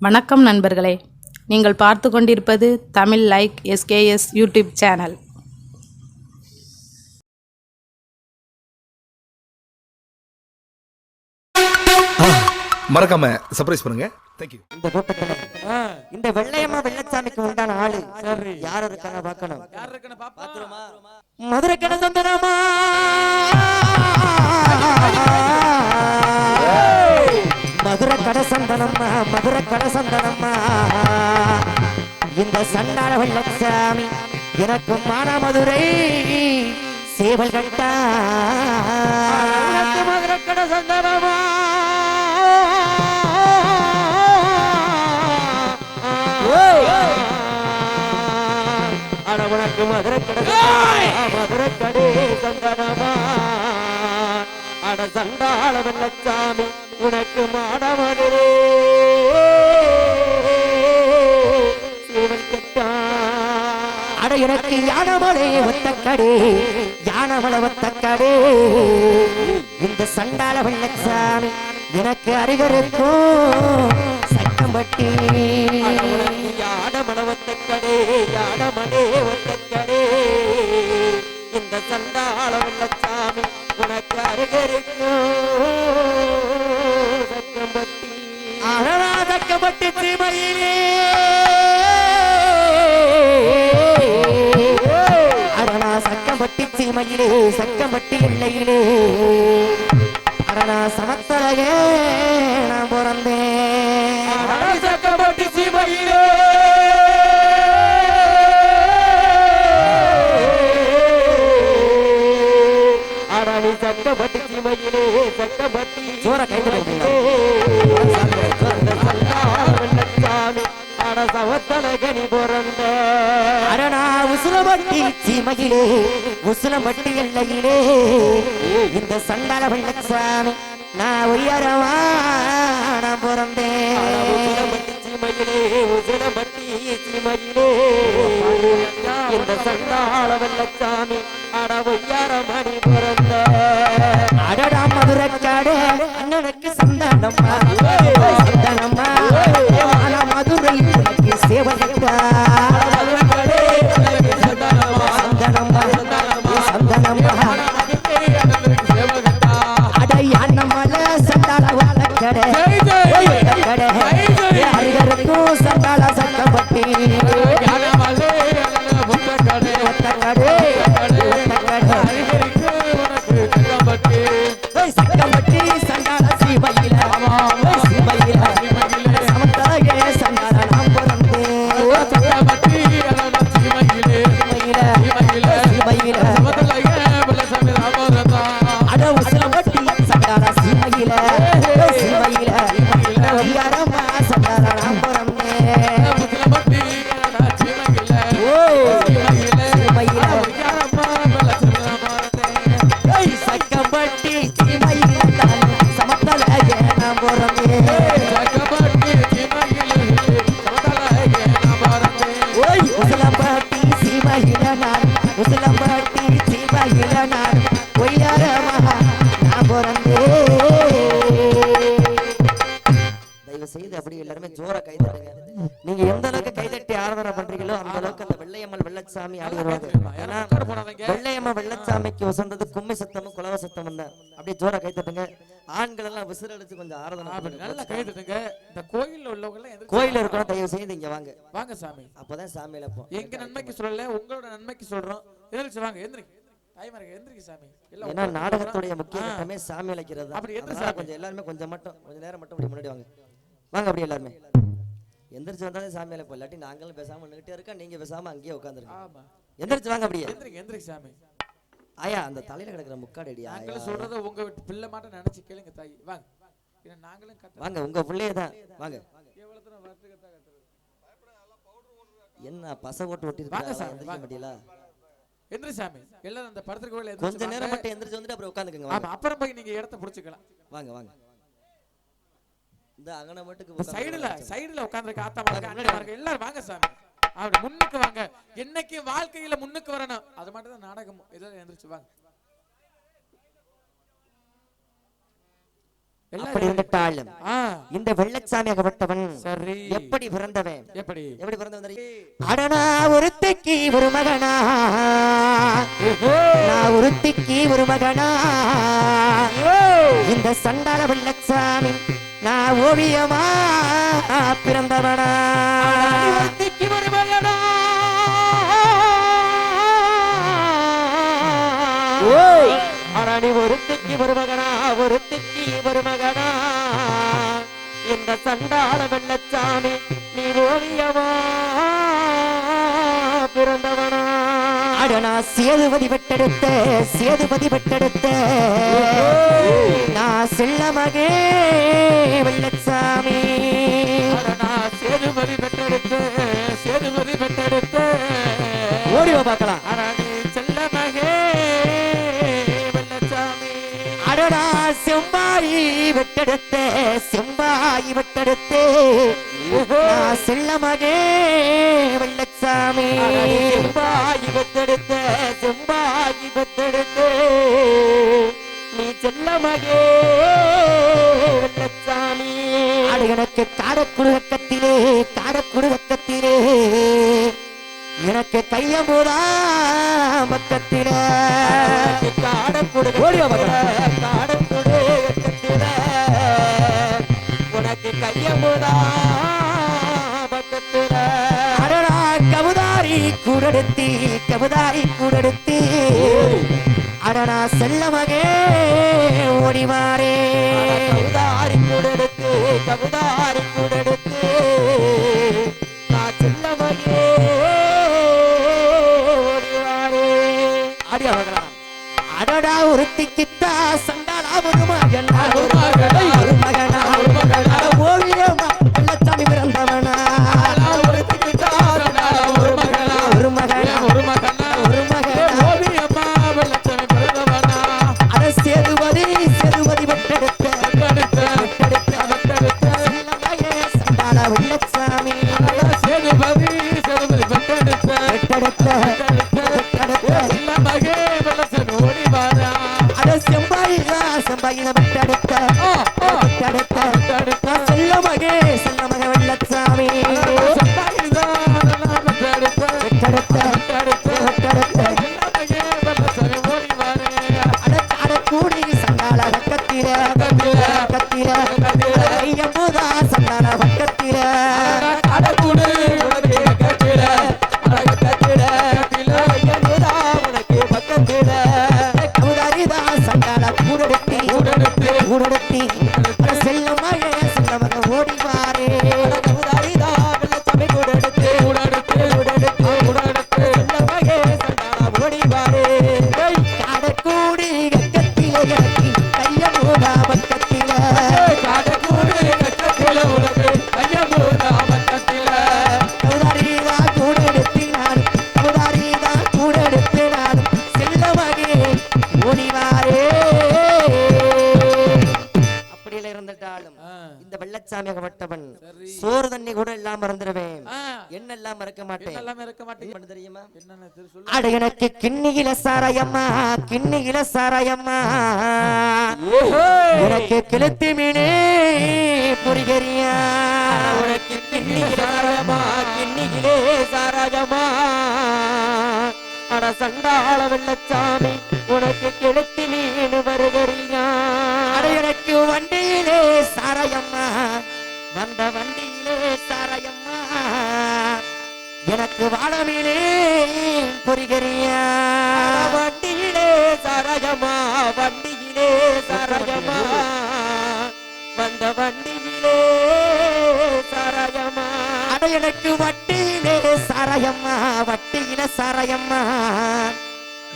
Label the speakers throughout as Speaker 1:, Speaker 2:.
Speaker 1: வணக்கம் நண்பர்களே. நீங்கள் பார்த்து கொண்டிருப்பது Tamil like SKS YouTube channel.
Speaker 2: மறக்காம சர்ப்ரைஸ் பண்ணுங்க. தேங்க்யூ
Speaker 3: இந்த கூட்டத்துல இந்த வெள்ளையம்மா வெள்ளச்சாமிக்கு உண்டான ஆளு. யார் இருக்காங்க பார்க்கணும். மதுரை கணசந்தனமா சண்டான வெள்ளச்சாமி எனக்கு மான மதுரை சேவல் கட்டா. மதுரை கடசந்தனமா அட உனக்கு மதுரை கடை மதுரை கடை சந்தனமா அட சண்டாள வெள்ளச்சாமி உனக்கு மாடமதுரே எனக்கு யானமலை ஒத்தக்கடே யானமலை ஒத்தக்கடே. இந்த சண்டாள வெள்ளச்சாமி எனக்கு அருகருக்கும் சக்கம்பட்டி யானமலை ஒத்தக்கடே யானமலை ஒத்தக்கடே. இந்த சண்டாள வெள்ளச்சாமி உனக்கு அருகருக்கும் சக்கம்பட்டி அழகா சக்கம்பட்டி சீமையிலே. சீமையிலே சக்கம்பட்டி எல்லையிலே. அரணா சமத்தலையே நான் பிறந்தேன். சக்கம்பட்டி சீமையிலே அரணி சக்கம்பட்டி சீமையிலே சக்கம்பட்டி சோர கைது சவத்தலகனி பிறந்த அரணா உசுலமட்டி சீமையிலே உசுலமட்டி எல்லையிலே. இந்த சண்டால வெள்ளச்சாமி நான் உயரமா நான் பிறந்தேன். இந்த சண்டால வெள்ளச்சாமி அட உயரமணி பிறந்த. அடடா மதுரக்காடு அண்ணனுக்கு சந்தானம்மா. சந்தானம்மா மதுரை சந்தனம்மா. சந்தனம்மா. தயவு செய்து அப்படி எல்லாருமே ஜோர கை தட்டுங்க நீங்க எந்த அளவுக்கு கை தட்டி ஆராதனை பண்றீங்களோ அந்த அளவுக்கு அந்த வெள்ளையம்மல் வெள்ளச்சாமி ஆடி வருவாங்க ஏன்னா வெள்ளையம்மா வெள்ளச்சாமிக்கு வசந்தது கும்மி சத்தமும் குலவ சத்தமும் தான். அப்படியே ஜோர கை தட்டுங்க ஆண்கள் எல்லாம் விசில் அடிச்சு கொஞ்சம் ஆராதனை
Speaker 4: நல்லா. கை தட்டுங்க இந்த கோயில்ல உள்ளவங்க
Speaker 3: கோயில இருக்கணும் தயவு செய்து இங்க வாங்க.
Speaker 4: வாங்க சாமி.
Speaker 3: அப்பதான் சாமியில போ
Speaker 4: எங்க நன்மைக்கு சொல்லல உங்களோட நன்மைக்கு சொல்றோம். எந்திரிச்சு வாங்க சாமி. உட்கார்ந்து
Speaker 3: நாடகத்துடைய முக்கிய
Speaker 4: ஆ.
Speaker 3: கட்டமே சாமி அழைக்கிறது
Speaker 4: சாமி.
Speaker 3: கொஞ்சம் எல்லாருமே கொஞ்சம் மட்டும் கொஞ்சம் நேரம் மட்டும் முன்னாடி வாங்க. வாங்க அப்படியே எல்லாருமே. எந்திரிச்சு வந்தாலே சாமி அழைப்போம் இல்லாட்டி நாங்களும் பேசாம நின்னுட்டே இருக்கோம் நீங்க பேசாம அங்கேயே உட்காந்துருங்க.
Speaker 4: ஆமா.
Speaker 3: எந்திரிச்சு வாங்க அப்படியே.
Speaker 4: எந்திரிங்க எந்திரிங்க சாமி.
Speaker 3: ஆயா அந்த தலையில கிடக்குற முக்காடு அடி ஆயா.
Speaker 4: நாங்களும் சொல்றத உங்க வீட்டு பிள்ளை மாட்ட நினைச்சு கேளுங்க தாய். வாங்க. நாங்களும்
Speaker 3: வாங்க உங்க பிள்ளையே தான். வாங்க. என்ன பச ஓட்டு ஒட்டி
Speaker 4: வாங்க சாமி, வாங்க.
Speaker 3: மாட்டீங்களா
Speaker 4: எந்திரி சாமி. எல்லாரும் அந்த படத்துக்கு கோயில
Speaker 3: கொஞ்ச நேரம் மட்டும் எந்திரிச்சு வந்துட்டு அப்புறம் உட்காந்துக்கங்க
Speaker 4: ஆமா அப்புறம் போய் நீங்க இடத்த புடிச்சுக்கலாம்.
Speaker 3: வாங்க வாங்க. இந்த அங்கன மட்டுக்கு
Speaker 4: சைடுல சைடுல உட்கார்ந்து ஆத்தா மார்க்க அண்ணன் மார்க்க எல்லாரும் வாங்க சாமி. அப்படி முன்னுக்கு வாங்க. என்னைக்கு வாழ்க்கையில முன்னுக்கு வரணும்? அது மட்டும் தான் நாடகம். இதெல்லாம் எந்திரிச்சு வாங்க.
Speaker 3: அப்படி இருந்துட்டாலும் இந்த வெள்ளச்சாமி எப்படி பிறந்தவன்?
Speaker 4: எப்படி?
Speaker 3: எப்படி பிறந்தவன்? அடனா ஒருத்திக்கு ஒரு மகனா? நான் ஒருத்திக்கு ஒரு மகனா? இந்த சண்டால வெள்ளச்சாமி நான் ஓவியமா பிறந்தவனா? அரணி ஒருத்திக்கு ஒரு மகனா ஒருத்திக்கு ஒரு மகனா இந்த சண்டால வெள்ளச்சாமி நீ ஓவியமா பிறந்தவனா? அடனா சேதுபதி பெற்றெடுத்த சேதுபதி பெற்றெடுத்த. நான் செல்லமகே வெள்ளச்சாமி.
Speaker 4: அடடா, சேதுபதி பெற்றெடுத்து சேதுபதி பெற்றெடுத்து.
Speaker 3: ஓடிவா பார்க்கலாம். வெட்டெடுத்த செம்பாயி வெட்டெடுத்து. நான் செல்லமகே வெள்ளச்சாமி. செம்பாயி வெட்டெடுத்த செம்பாயி வெட்டெடுத்து. நீ செல்லமகே வெள்ளச்சாமி. அட எனக்கு காடக்குடுகத்திலே காடக்குடுகத்திலே எனக்கு கையம்பூதா பக்கத்தில காடக்குடு கையம்பூதா பக்கத்தில. அடடா கவுதாரி கூடெடுத்தி கவுதாரி கூடெடுத்தி. அடடா செல்லமகே ஓடிவாரே. என்ன தெரியுமா?
Speaker 4: என்னென்ன திரு சொல்லு.
Speaker 3: அட எனக்கு கிண்ணியில சாராயம்மா கிண்ணியில சாராயம்மா. எனக்கு கிழத்தி மீனே புரிகரியா. உனக்கு கிண்ணியில சாராயம்மா கிண்ணியிலே சாராயம்மா. அட சண்டாள வெள்ளச்சாமி உனக்கு கிழத்தி மீன் வருகரியா. அட எனக்கு வண்டியிலே வட்டியில சாராயம்மா.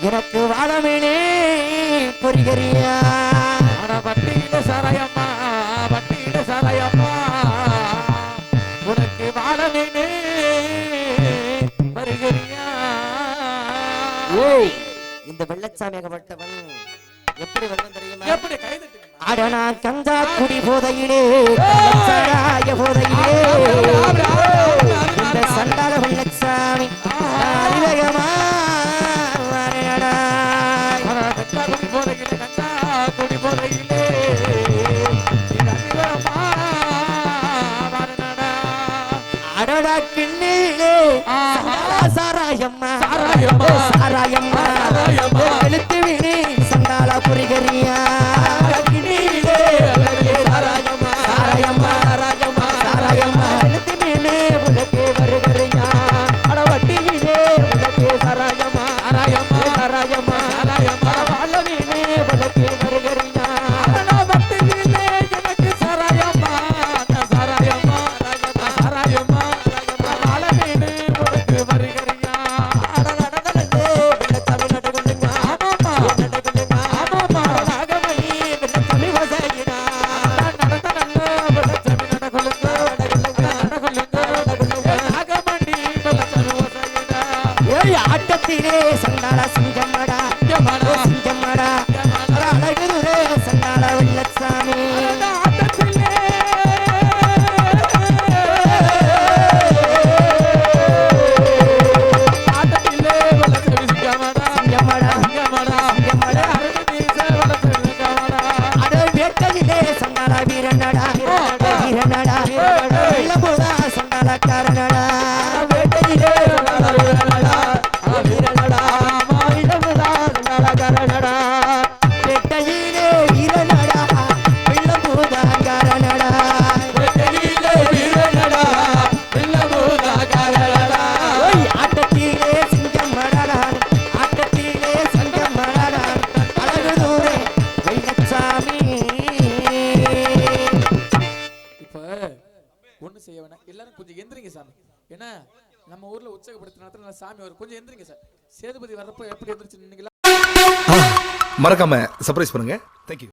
Speaker 3: எனக்கு வாழமீனே
Speaker 4: அட வட்டியில சாராயம்மா வட்டியில சாராயம்மா. உனக்கு வாழவேனே வருகிறியா
Speaker 3: ஏய் இந்த வெள்ளச்சாமியாகப்பட்டவன் எப்படி வருவன் தெரியுமா?
Speaker 4: எப்படி கை தட்டுங்க
Speaker 3: அடனா கஞ்சா குடி போதையிலே கள்ளச்சாராய போதையிலே.
Speaker 4: சாராயம்மா.
Speaker 3: சாராயம்மா.
Speaker 4: சாராயம்மா. ஆட்டத்திலே சண்டாளா சிங்கமடா
Speaker 3: சிங்கமடா நடத்துல சாமி வரும் கொஞ்சம் எந்திரிங்க சார். சேதுபதி வர்றப்போ எப்படி எந்திரிச்சு நின்னீங்களா?
Speaker 2: மறக்காம சர்ப்ரைஸ் பண்ணுங்க. தேங்க்யூ